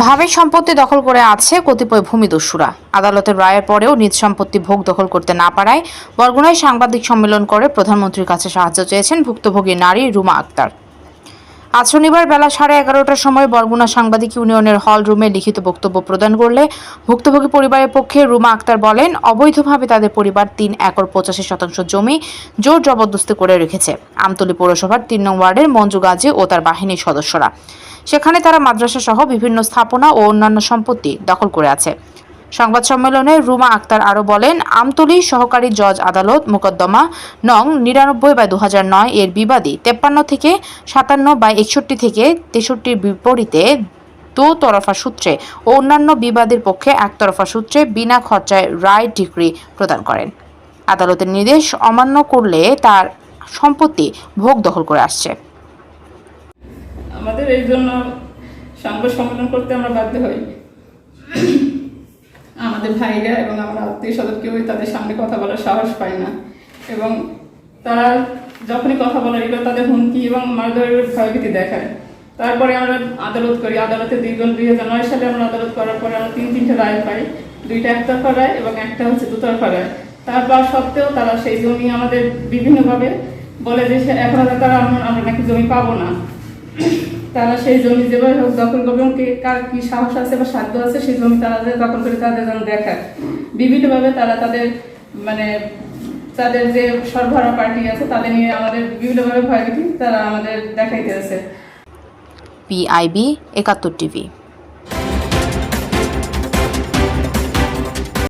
ভাবের সম্পত্তি দখল করে আছে কতিপয় ভূমিদস্যুরা। আদালতের রায়ের পরেও নিজ সম্পত্তি ভোগ দখল করতে না পারায় বরগুনায় সাংবাদিক সম্মেলন করে প্রধানমন্ত্রীর কাছে সাহায্য চেয়েছেন ভুক্তভোগী নারী রুমা আক্তার। আজ শনিবার বেলা সাড়ে এগারোটার সময় বরগুনা সাংবাদিক ইউনিয়নের হল রুমে লিখিত বক্তব্য প্রদান করলে ভুক্তভোগী পরিবারের পক্ষে রুমা আক্তার বলেন, অবৈধভাবে তাদের পরিবার তিন একর পঁচাশি শতাংশ জমি জোর জবরদস্তি করে রেখেছে। আমতলী পৌরসভার তিন নং ওয়ার্ডের মঞ্জু গাজী ও তার বাহিনীর সদস্যরা। সেখানে তারা মাদ্রাসা সহ বিভিন্ন স্থাপনা ও অন্যান্য সম্পত্তি দখল করে আছে। সংবাদ সম্মেলনে রুমা আক্তার আরও বলেন, আমতলী সহকারী জজ আদালত মোকদ্দমা, নং নিরানব্বই বাই দু নয় এর বিবাদী তেপ্পান্ন থেকে সাতান্ন বাই একষট্টি থেকে তেষট্টির বিপরীতে দু তরফা সূত্রে ও অন্যান্য বিবাদের পক্ষে একতরফা সূত্রে বিনা খরচায় রায় ডিগ্রি প্রদান করেন। আদালতের নির্দেশ অমান্য করলে তার সম্পত্তি ভোগ দখল করে আসছে। আমাদের এই জন্য সংবাদ সম্মেলন করতে আমরা বাধ্য হই। আমাদের ভাইরা এবং আমরা আত্মীয় স্বজন কেউই তাদের সামনে কথা বলার সাহস পায় না। এবং তারা যখনই কথা বলে, এগুলো তাদের হুমকি এবং মারধরের ভয়ভীতি দেখায়। তারপরে আমরা আদালত করি। আদালতে দীর্ঘ দুই হাজার নয় সালে আমরা আদালত করার পরে আমরা তিন, তিনটে রায় পাই। দুইটা একতরফা রায় এবং একটা হচ্ছে দুতরফা রায়। তারপর সত্ত্বেও তারা সেই জমি আমাদের বিভিন্নভাবে বলে যে এখন তারা আমরা নাকি জমি পাবো না। তারা সেই জমি যেভাবে হোক দখল করবে এবং কার কি সাহস আছে বা সাধ্য আছে, সেই জমি তারা দখল করে তাদের যেন দেখায় বিভিন্নভাবে তারা তাদের মানে তাদের যে সরবরাহ পার্টি আছে, তাদের নিয়ে আমাদের বিভিন্নভাবে ভয়ভীতি তারা আমাদের দেখাইতে আছে। পিআইবি একাত্তর টিভি।